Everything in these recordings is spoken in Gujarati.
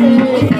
Thank you.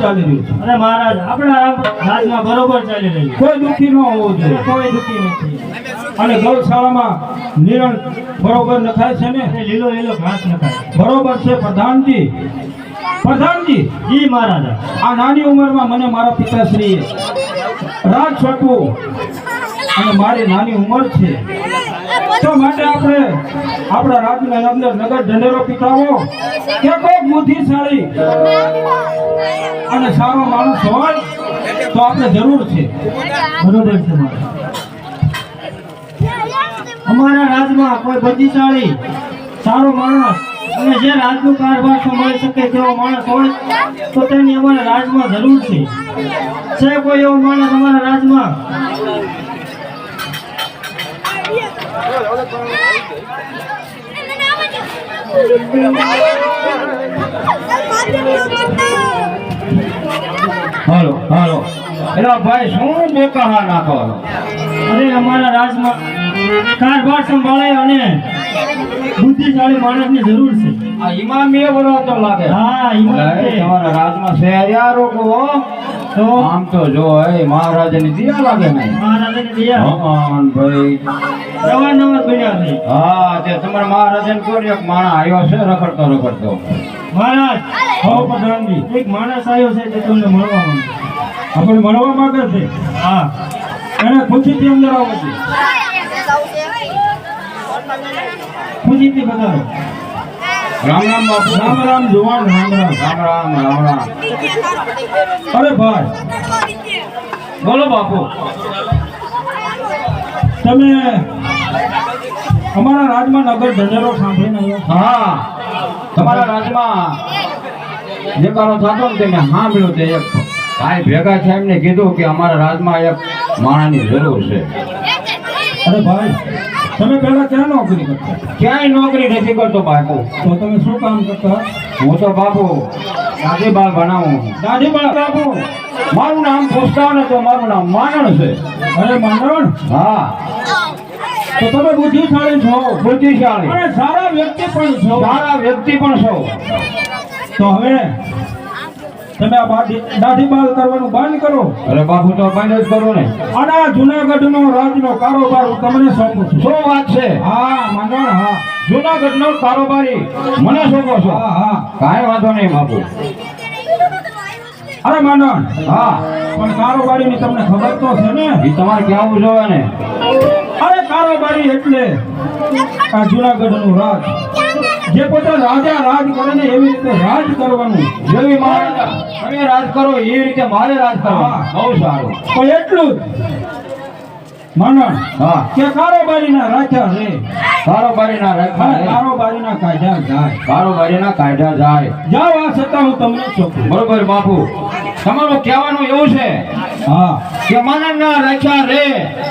ચાલી રહ્યું છે. અને મહારાજ આપણા રાજમાં બરોબર ચાલી રહ્યું કોઈ દુઃખી ન હોવું જોઈએ. કોઈ દુઃખી નથી. અને ગૌશાળામાં નિરણ બરોબર નખાય છે ને? લીલો લીલો ઘાસ નખાય બરોબર છે પ્રધાનજી. પ્રધાનજી. જી મહારાજ. આ નાની ઉંમરમાં મને મારા પિતાશ્રીએ રાજ છટવું અને મારી નાની ઉંમર છે. તો માટે આપણે આપણા નગર ઢંઢેરો પીટાવો કે કોઈ બુદ્ધિશાળી અને સારો માણસ હોય તો આપણે જરૂર છે. બરોબર છે અમારા રાજમાં કોઈ બુદ્ધિશાળી, સારો માણસ અને જે રાજનું કારભાર સંભાળી શકે તેવો માણસ હોય તો તેની અમારા રાજમાં જરૂર છે. છે કોઈ એવો માણસ અમારા રાજમાં હાલો હાલો. એલા ભાઈ શું બોકાહા નાખો અરે અમારા રાજમાં કારભાર સંભાળે અને બુદ્ધિશાળી માણસની જરૂર છે. આ ઇમામીએ તો લાગે. હા ઇમામ તમારા રાજમાં છે યાર હો. તો આમ તો જો એ મહારાજાની દિયા લાગે ને. મહારાજાની દયા? ભાઈ. નવા નવા બન્યા છે. હા તે તમારા મહારાજાને કોઈ એક માણસ આવ્યો છે રખડતો રખડતો. મહારાજ હો પ્રધાનજી એક માણસ આવ્યો છે તે તમને મળવા માંગે આપણે મળવા માંગે છે? હા. એને ખુશીથી અંદર આવો છે. ખુશીથી બતાવો. રામ રામ બાપુ રામ રામ જુવાન, રામ રામ રામ રામ રામ રામ. અરે ભાઈ, બોલો બાપુ. તમે અમારા રાજમાં નગર ઢંઢેરો સાંભળીને હા, તમારા રાજમાં જે કારો થતો ને તેને મળ્યો તે એક. ભાઈ ભેગા છે એમને કીધું કે અમારા રાજમાં એક માણાની જરૂર છે. અરે ભાઈ તમે પહેલા ક્યાં નોકરી કરતા? ક્યાંય નોકરી નથી કરતો બાપુ. તો તમે શું કામ કરતા? હું તો બાપુ દાદી બાળ ભણાવું દાદી બાળ બાપુ? મારું નામ પૂછતા ને તો મારું નામ માનણ છે. અરે માનણ હા. તો તમે બુદ્ધિશાળી છો. બુદ્ધિશાળી. અને સારા વ્યક્તિ પણ છો. સારા વ્યક્તિ પણ છો. તો હવે તમે આ દાઢી બાલ કરવાનું બંધ કરો. અરે બાપુ તો બંધ જ કરો ને. અને આ જુનાગઢનો રાજનો કારોબાર હું તમને સોંપું છું. શું વાત છે? હા માંડણ હા. જુનાગઢ નો કારોબારી? મને સોંપો છો? હા હા. કાંઈ વાંધો નહીં બાપુ. અરે માંડણ હા. પણ કારોબારીની તમને ખબર તો છે ને. એ તમારે ક્યાં જોવે ને અરે કારોબારી એટલે આ જુનાગઢનું રાજ. જે પોતે રાજા રાજ કરે ને એવી રીતે રાજ કરવાનું. જેવી તમે રાજ કરો એ રીતે મારે રાજ કરવા. બહુ સારું. પણ એટલું જ. માનણ હા. કે કારોબારીના રાખ્યા રે. કારોબારીના હા, રેખા રે. કારોબારીના કાઢ્યા જાય. કારોબારીના કાઢ્યા જાય. જાઓ આ છતાં હું તમને સોંપું. બરોબર બાપુ. તમારું કહેવાનું એવું છે હા. કે માનવના રાખ્યા રે.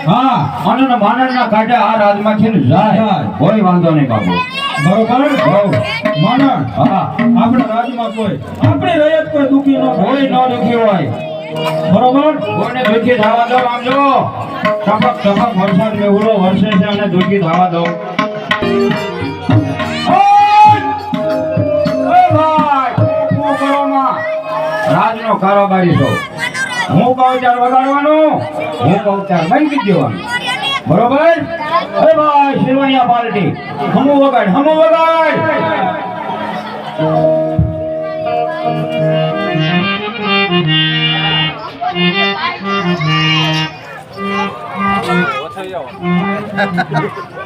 હા. માનન માનન ના કાઢે આ રાજમાંથી ને જાય. કોઈ વાંધો નહીં બાપુ. બરોબર? માનન. હા. આપણા રાજમાં કોઈ. આપણી રયત કોઈ દુખી ન કોઈ ન દુખી હોય. બરોબર? કોઈને દુઃખી થવા દો આમ જો. ટપક ટપક વરસાદ મેહુલો વરસે છે અને દુઃખી થવા દો. રાજનો કારોબારી છો. હું કહું ચાર વગાડવાનું? હું કહું ચાર બંધ કરી દેવાનું. બરોબર? અરે ભાઈ શિરવૈયા પાર્ટી. હમુ વગાડ હમુ વગાડ.